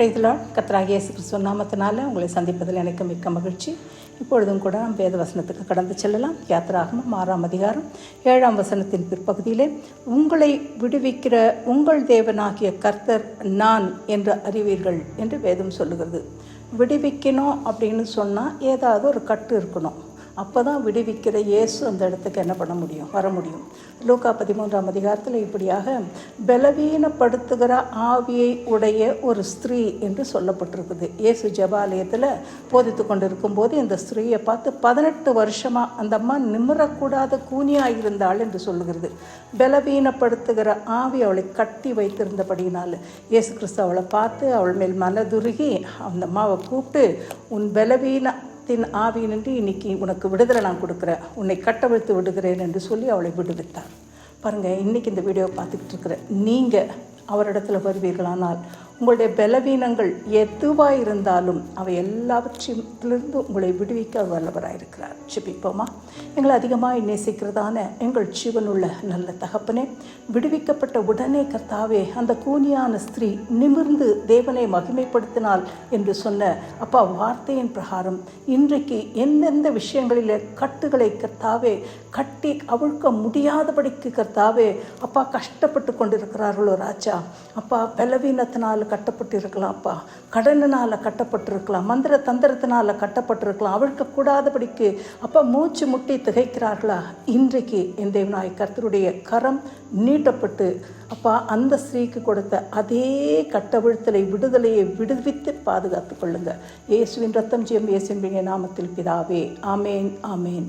பிரைதலா கத்தராகிய இயேசு கிறிஸ்துவ நாமத்தினால உங்களை சந்திப்பதில் எனக்கு மிக்க மகிழ்ச்சி. இப்பொழுதும் கூட நாம் வேத வசனத்துக்கு கடந்து செல்லலாம். யாத்ராகமும் ஆறாம் அதிகாரம் ஏழாம் வசனத்தின் பிற்பகுதியிலே உங்களை விடுவிக்கிற உங்கள் தேவனாகிய கர்த்தர் நான் என்று அறிவீர்கள் என்று வேதம் சொல்லுகிறது. விடுவிக்கணும் அப்படின்னு சொன்னால் ஏதாவது ஒரு கட்டு இருக்கணும். அப்போ தான் விடுவிக்கிற இயேசு அந்த இடத்துக்கு என்ன பண்ண முடியும்? வர முடியும். லூக்கா பதிமூன்றாம் அதிகாரத்தில் இப்படியாக பலவீனப்படுத்துகிற ஆவியை உடைய ஒரு ஸ்திரீ என்று சொல்லப்பட்டிருக்குது. இயேசு ஜபாலயத்தில் போதித்து கொண்டிருக்கும் இருக்கும்போது இந்த ஸ்திரீயை பார்த்து பதினெட்டு வருஷமாக அந்த அம்மா நிமிரக்கூடாத கூனியாக இருந்தாள் என்று சொல்லுகிறது. பலவீனப்படுத்துகிற ஆவி அவளை கட்டி வைத்திருந்தபடியினால் இயேசு கிறிஸ்து அவளை பார்த்து அவள் மேல் மனதுருகி அந்த அம்மாவை கூப்பிட்டு உன் பலவீன தின் ஆவியினின்று இன்னைக்கு உனக்கு விடுதலை நான் கொடுக்குறேன் உன்னை கட்டவிழ்த்து விடுகிறேன் என்று சொல்லி அவளை விடுவித்தார். பாருங்கள் இன்றைக்கி இந்த வீடியோவை பார்த்துக்கிட்டு இருக்கிற நீங்கள் அவரிடத்துல வருவீர்களானால் உங்களுடைய பலவீனங்கள் எதுவாக இருந்தாலும் அவை எல்லாவற்றிலிருந்து உங்களை விடுவிக்க வல்லவராக இருக்கிறார். ஜிபிப்போமா? எங்களை அதிகமாக நேசிக்கிறதான எங்கள் ஜீவனுள்ள நல்ல தகப்பனே விடுவிக்கப்பட்ட உடனே கர்த்தாவே அந்த கூனியான ஸ்திரீ நிமிர்ந்து தேவனை மகிமைப்படுத்தினாள் என்று சொன்ன அப்பா வார்த்தையின் பிரகாரம் இன்றைக்கு எந்தெந்த விஷயங்களில் கட்டுகளை கர்த்தாவே கட்டி அவிழ்க்க முடியாதபடிக்கு கர்த்தாவே அப்பா கஷ்டப்பட்டு கொண்டிருக்கிறார்களோ ராஜா அப்பா பலவீனத்தினால் கட்டப்பட்டிருக்கலாம்ப்பா. கடனினால் கட்டப்பட்டிருக்கலாம் மந்திர தந்திரத்தினால் கட்டப்பட்டிருக்கலாம் அவிழ்க்கக்கூடாதபடிக்கு அப்பா மூச்சு முட்டி திகைக்கிறார்களா? இன்றைக்கு என் தேவனாய் கர்த்தருடைய கரம் நீட்டப்பட்டு அப்பா அந்த ஸ்திரீக்கு கொடுத்த அதே கட்டவிழ்த்தலை விடுதலையை விடுவித்து பாதுகாத்து கொள்ளுங்க. இயேசுவின் ரத்தம் ஜெயம் இயேசுவின் நாமத்தில் பிதாவே. ஆமேன் ஆமேன்.